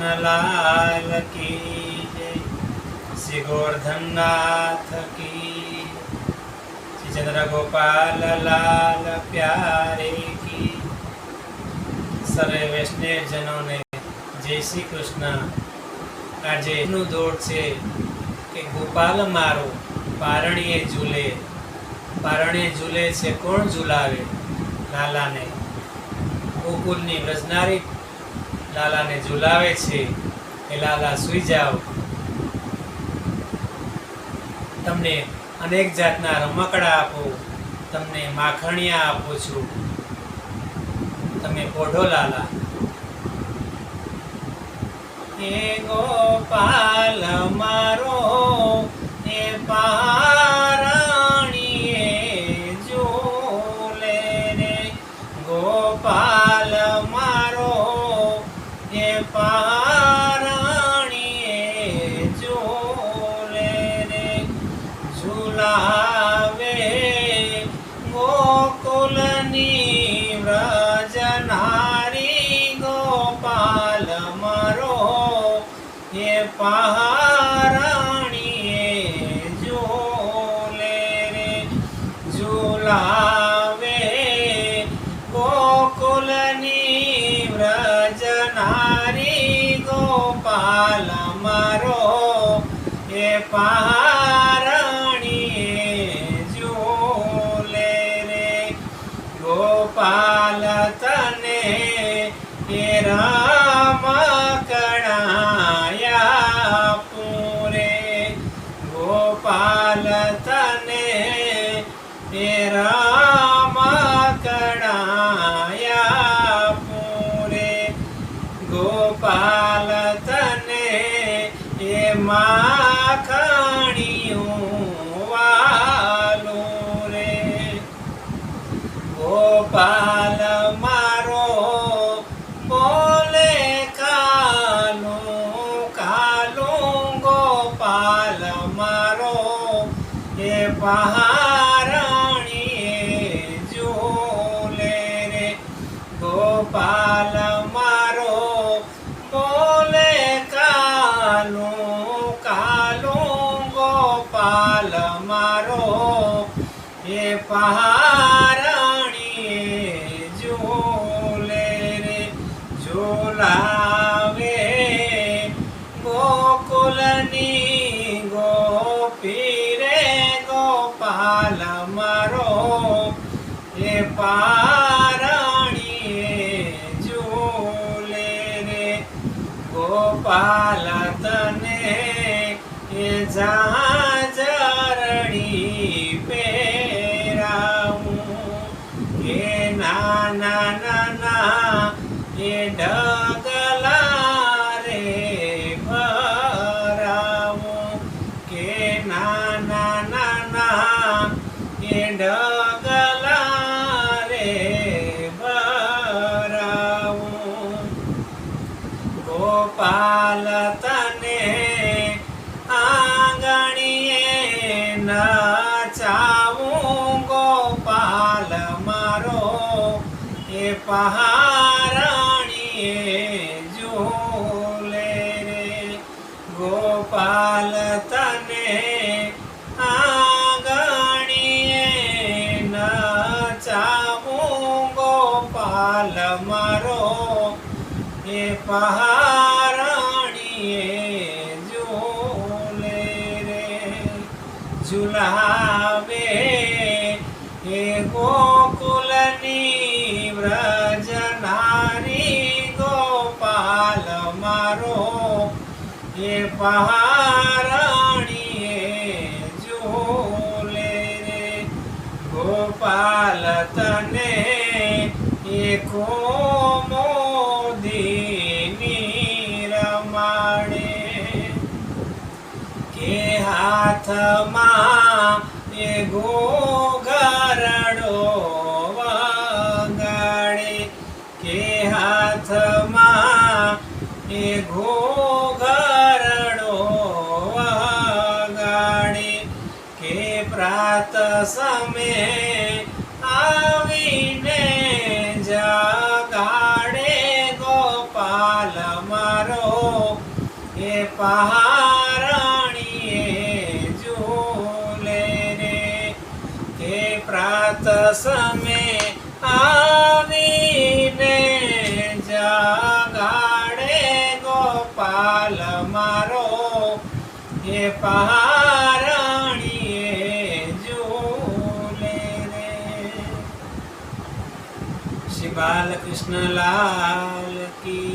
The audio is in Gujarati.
લાલ કી શ્રી ગોવર્ધનનાથ કી શ્રી ચંદ્ર ગોપાલ લાલ પ્યારે કી સર્વે વૈષ્ણવજનોને જય શ્રી કૃષ્ણ આજે એનું દોડ છે કે ગોપાલ મારો પારણીએ ઝૂલે। પારણીએ ઝૂલે છે, કોણ ઝૂલાવે? લાલાને. ગોકુલની વ્રજનારી લાલાને ઝુલાવે છે. એ લાલા સુઈ જાઓ. તમને અનેક જાતના રમકડા આપો. તમને માખણિયા આપું છું. તમે પોઢો લાલા. એ ગોપાલ મારો, એ પારણીએ પહારણીએ ઝૂલે રે, ઝુલાવે ગોકુલની વ્રજનારી ગોપાલ મારો. એ પારણીએ ઝૂલે રે, ગોપાલ તને એ રામ ગોપાલ મારો એ પહારણીએ ઝૂલે રે ઝૂલાવે. ગોકુલની ગોપી રે ગોપાલ મારો એ પારણીએ જાજરણી પહેરાવું. કે નાના પહારણીએ જોલે રે. ગોપાલ તને આંગણીએ નચાવું. ગોપાલ મારો એ પહારણીએ ઝૂલે રે. ઝુલાવે પહારણીએ જોલે રે. ગોપાલ તને એકો કોમોદીની રમાડે. કે હાથમાં એ ગોગરડો પ્રાત સમે આવીને જગાડે ગોપાલ મારો. એ પહારણીએ બાલકૃષ્ણ લાલ કી